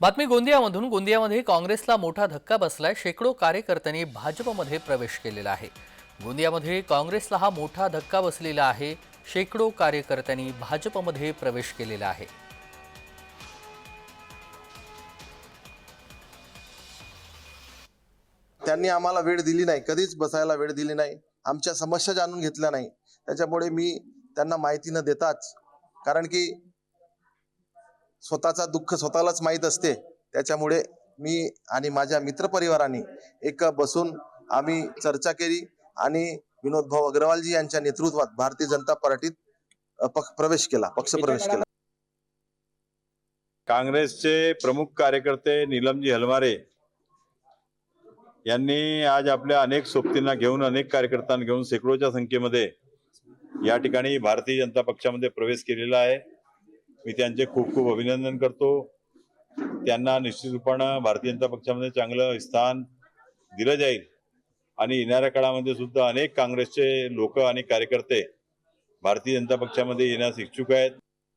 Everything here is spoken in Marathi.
बातमी गोंदियामधून. गोंदियामध्ये काँग्रेसला मोठा धक्का बसलाय. शेकडो कार्यकर्त्यांनी भाजपमध्ये प्रवेश केलेला आहे. गोंदियामध्ये काँग्रेसला हा मोठा धक्का बसलेला आहे. शेकडो कार्यकर्त्यांनी भाजपमध्ये प्रवेश केलेला आहे. त्यांनी आम्हाला वेळ दिली नाही. कधीच बसायला वेळ दिली नाही. आमच्या समस्या जाणून घेतल्या नाही. त्याच्यामुळे मी त्यांना माहिती न देताच कारण की स्वतःचा दुःख स्वतःलाच माहीत असते. त्याच्यामुळे मी आणि माझ्या मित्रपरिवाराने एक बसून आम्ही चर्चा केली आणि विनोद भाऊ अग्रवालजी यांच्या नेतृत्वात भारतीय जनता पार्टीत प्रवेश केला पक्ष प्रवेश केला. काँग्रेसचे प्रमुख कार्यकर्ते नीलमजी हलमारे यांनी आज आपल्या अनेक सोबतींना घेऊन अनेक कार्यकर्त्यांना घेऊन शेकडोच्या संख्येमध्ये या ठिकाणी भारतीय जनता पक्षामध्ये प्रवेश केलेला आहे. मी त्यांचे खूप खूप अभिनंदन करतो. त्यांना निश्चित रूपानं भारतीय जनता पक्षामध्ये चांगलं स्थान दिलं जाईल. आणि येणाऱ्या काळामध्ये सुद्धा अनेक काँग्रेसचे लोक आणि कार्यकर्ते भारतीय जनता पक्षामध्ये येण्यास इच्छुक आहेत.